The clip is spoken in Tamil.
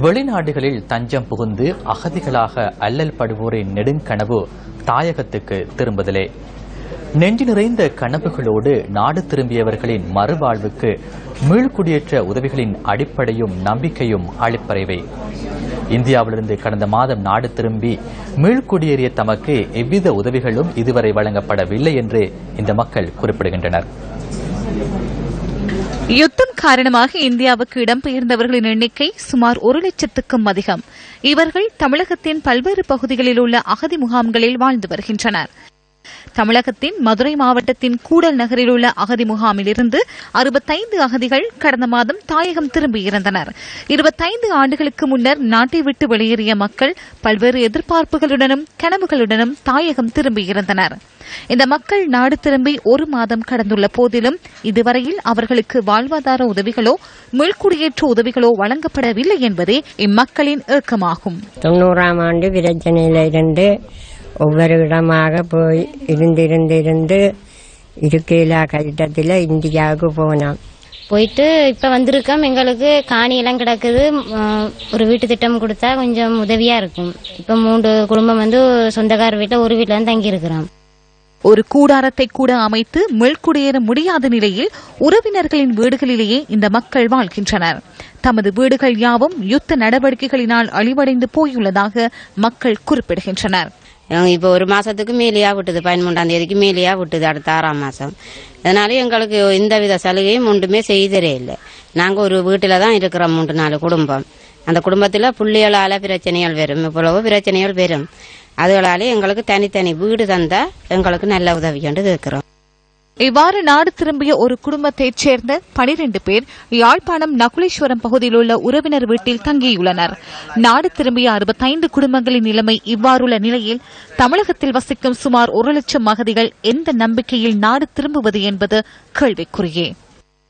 வெளிநாடுகளில் தஞ்சம் புகுந்து அகதிகளாக அல்லல் படுவோரின் நெடுங்கனவு தாயகத்துக்கு திரும்புதலே. நெஞ்சு நிறைந்த கனவுகளோடு நாடு திரும்பியவர்களின் மறுவாழ்வுக்கு மீள்குடியேற்ற உதவிகளின் அடிப்படையும் நம்பிக்கையும் அளிப்பறைவை. இந்தியாவிலிருந்து கடந்த மாதம் நாடு திரும்பி மீள்குடியேறிய தமக்கு எவ்வித உதவிகளும் இதுவரை வழங்கப்படவில்லை என்று இந்த மக்கள் குறிப்பிடுகின்றனர். யுத்தம் காரணமாக இந்தியாவுக்கு இடம்பெயர்ந்தவர்களின் எண்ணிக்கை சுமார் ஒரு லட்சத்துக்கும் அதிகம். இவர்கள் தமிழகத்தின் பல்வேறு பகுதிகளில் உள்ள அகதி முகாம்களில் வாழ்ந்து வருகின்றனர். தமிழகத்தின் மதுரை மாவட்டத்தின் கூடல் நகரில் உள்ள அகதி முகாமிலிருந்து அறுபத்தைந்து அகதிகள் கடந்த மாதம் தாயகம் திரும்பியிருந்தனர் இருபத்தைந்து ஆண்டுகளுக்கு முன்னர் நாட்டை விட்டு வெளியேறிய மக்கள் பல்வேறு எதிர்பார்ப்புகளுடனும் கனவுகளுடனும் தாயகம் திரும்பியிருந்தனர் இந்த மக்கள் நாடு திரும்பி ஒரு மாதம் கடந்துள்ள போதிலும் இதுவரையில் அவர்களுக்கு வாழ்வாதார உதவிகளோ மீள்குடியேற்ற உதவிகளோ வழங்கப்படவில்லை என்பதே இம்மக்களின் ஏக்கமாகும் தொண்ணூறாம் ஆண்டு பிரச்சனையில இருந்து ஒவ்வொரு இடமாக போய் இருந்து இருந்து இருக்கையிலா கட்டத்தில் இந்தியாவுக்கு போனோம் போயிட்டு இப்போ வந்திருக்கோம். எங்களுக்கு காணி எல்லாம் கிடக்குது. ஒரு வீட்டு திட்டம் கொடுத்தா கொஞ்சம் உதவியா இருக்கும். இப்போ மூன்று குடும்பம் வந்து சொந்தக்கார வீட்டில் ஒரு வீட்டில் வந்து தங்கியிருக்கிறோம். ஒரு கூடாரத்தை கூட அமைத்து மீள்குடியேற முடியாத நிலையில் உறவினர்களின் வீடுகளிலேயே இந்த மக்கள் வாழ்கின்றனர். தமது வீடுகள் யாவும் யுத்த நடவடிக்கைகளினால் அழிவடைந்து போயுள்ளதாக மக்கள் குறிப்பிடுகின்றனர். இப்போ ஒரு மாசத்துக்கு மேலேயா விட்டுது பதிமூன்றாம் தேதிக்கு மேலேயா விட்டுது அடுத்த ஆறாம் மாசம். அதனால எங்களுக்கு எந்த வித சலுகையும் ஒன்றுமே செய்தரே இல்லை. நாங்க ஒரு வீட்டில தான் இருக்கிறோம் மூன்று நாலு குடும்பம். அந்த குடும்பத்துல புள்ளிகளால பிரச்சனைகள் வரும் இவ்வளவு பிரச்சனைகள் வரும். அதுகளாலே எங்களுக்கு தனித்தனி வீடு தந்தா எங்களுக்கு நல்ல உதவி கொண்டு இருக்கிறோம். இவ்வாறு நாடு திரும்பிய ஒரு குடும்பத்தைச் சேர்ந்த பனிரெண்டு பேர் யாழ்ப்பாணம் நகுலேஸ்வரம் பகுதியில் உள்ள உறவினர் வீட்டில் தங்கியுள்ளனர். நாடு திரும்பிய அறுபத்தைந்து குடும்பங்களின் நிலைமை இவ்வாறுள்ள நிலையில் தமிழகத்தில் வசிக்கும் சுமார் ஒரு லட்சம் அகதிகள் எந்த நம்பிக்கையில் நாடு திரும்புவது என்பது கேள்விக்குறியே.